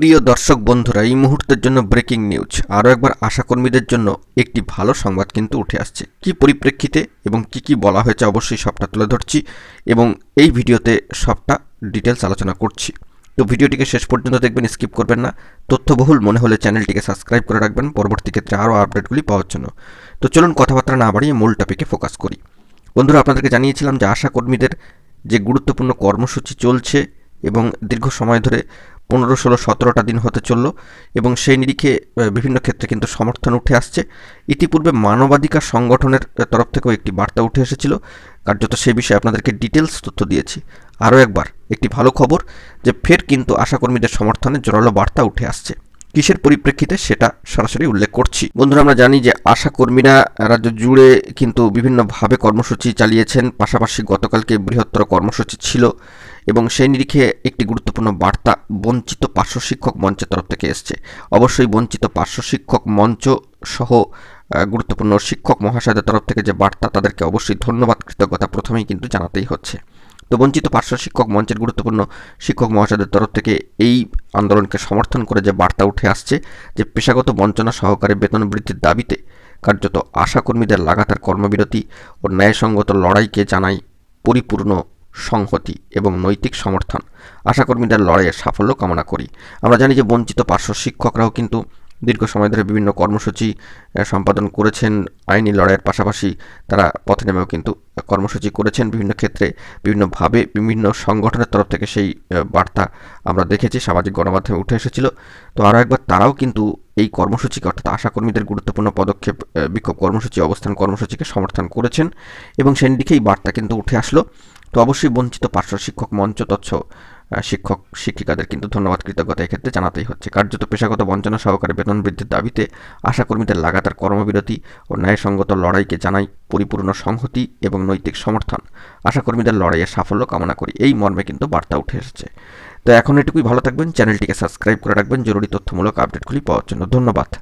প্রিয় দর্শক বন্ধুরা, এই মুহূর্তের জন্য ব্রেকিং নিউজ আরও একবার আশাকর্মীদের জন্য একটি ভালো সংবাদ কিন্তু উঠে আসছে। কি পরিপ্রেক্ষিতে এবং কি কি বলা হয়েছে অবশ্যই সবটা তুলে ধরছি এবং এই ভিডিওতে সবটা ডিটেলস আলোচনা করছি। তো ভিডিওটিকে শেষ পর্যন্ত দেখবেন স্কিপ করবেন না। তথ্যবহুল মনে হলে চ্যানেলটিকে সাবস্ক্রাইব করে রাখবেন। পরবর্তী ক্ষেত্রে আরও আপডেটগুলি পাওয়ার জন্য। তো চলুন কথাবার্তা না বাড়িয়ে মূল টপিকে ফোকাস করি। বন্ধুরা, আপনাদেরকে জানিয়েছিলাম যে আশাকর্মীদের যে গুরুত্বপূর্ণ কর্মসূচি চলছে এবং দীর্ঘ সময় ধরে পনেরো, ষোলো, সতেরোটা দিন হতে চলল এবং সেই নিরিখে বিভিন্ন ক্ষেত্রে কিন্তু সমর্থন উঠে আসছে। ইতিপূর্বে মানবাধিকার সংগঠনের তরফ থেকেও একটি বার্তা উঠে এসেছিল। কার্যত সে বিষয়ে আপনাদেরকে ডিটেলস তথ্য দিয়েছি। আরও একবার, একটি ভালো খবর যে ফের কিন্তু আশাকর্মীদের সমর্থনে জোরালো বার্তা উঠে আসছে। কিসের পরিপ্রেক্ষিতে সেটা সরাসরি উল্লেখ করছি। বন্ধুরা, আমরা জানি যে আশাকর্মীরা রাজ্য জুড়ে কিন্তু বিভিন্নভাবে কর্মসূচি চালিয়েছেন। পাশাপাশি গতকালকে বৃহত্তর কর্মসূচি ছিল এবং সেই নিরিখে একটি গুরুত্বপূর্ণ বার্তা বঞ্চিত পার্শ্ব শিক্ষক মঞ্চের তরফ থেকে এসছে। অবশ্যই বঞ্চিত পার্শ্ব শিক্ষক মঞ্চ সহ গুরুত্বপূর্ণ শিক্ষক মহাশয়দের তরফ থেকে যে বার্তা, তাদেরকে অবশ্যই ধন্যবাদ, কৃতজ্ঞতা প্রথমেই কিন্তু জানাতেই হচ্ছে। তো বঞ্চিত পার্শ্ব শিক্ষক মঞ্চের গুরুত্বপূর্ণ শিক্ষক মহাশয়দের তরফ থেকে এই আন্দোলনকে সমর্থন করে যে বার্তা উঠে আসছে যে পেশাগত বঞ্চনা সহকারে বেতন বৃদ্ধির দাবিতে কার্যত আশাকর্মীদের লাগাতার কর্মবিরতি ও ন্যায়সঙ্গত লড়াইকে জানাই পরিপূর্ণ সংহতি এবং নৈতিক সমর্থন। আশাকর্মীদের লড়াইয়ের সাফল্য কামনা করি। আমরা জানি যে বঞ্চিত পার্শ্ব শিক্ষকরাও কিন্তু দীর্ঘ সময় ধরে বিভিন্ন কর্মসূচি সম্পাদন করেছেন। আইনি লড়াইয়ের পাশাপাশি তারা পথে নেমেও কিন্তু কর্মসূচি করেছেন বিভিন্ন ক্ষেত্রে। বিভিন্নভাবে বিভিন্ন সংগঠনের তরফ থেকে সেই বার্তা আমরা দেখেছি, সামাজিক গণমাধ্যমে উঠে এসেছিল। তো আরও একবার তারাও কিন্তু এই কর্মসূচিকে, অর্থাৎ আশাকর্মীদের গুরুত্বপূর্ণ পদক্ষেপ বিক্ষোভ কর্মসূচি, অবস্থান কর্মসূচিকে সমর্থন করেছেন এবং সেই দিকেই বার্তা কিন্তু উঠে আসলো। তো অবশ্যই বঞ্চিত পার্শ্ব শিক্ষক মঞ্চ তথ্য শিক্ষক, শিক্ষিকাদের কিন্তু ধন্যবাদ, কৃতজ্ঞতা এক্ষেত্রে জানাতেই হচ্ছে। কার্যত পেশাগত বঞ্চনা সহকারে বেতন বৃদ্ধির দাবিতে আশাকর্মীদের লাগাতার কর্মবিরতি ও ন্যায়সঙ্গত লড়াইকে জানাই পরিপূর্ণ সংহতি এবং নৈতিক সমর্থন। আশাকর্মীদের লড়াইয়ের সাফল্য কামনা করি। এই মর্মে কিন্তু বার্তা উঠে এসেছে। তো এখন এটুকুই, ভালো থাকবেন, চ্যানেলটিকে সাবস্ক্রাইব করে রাখবেন। জরুরি তথ্যমূলক আপডেটগুলি পাওয়ার জন্য ধন্যবাদ।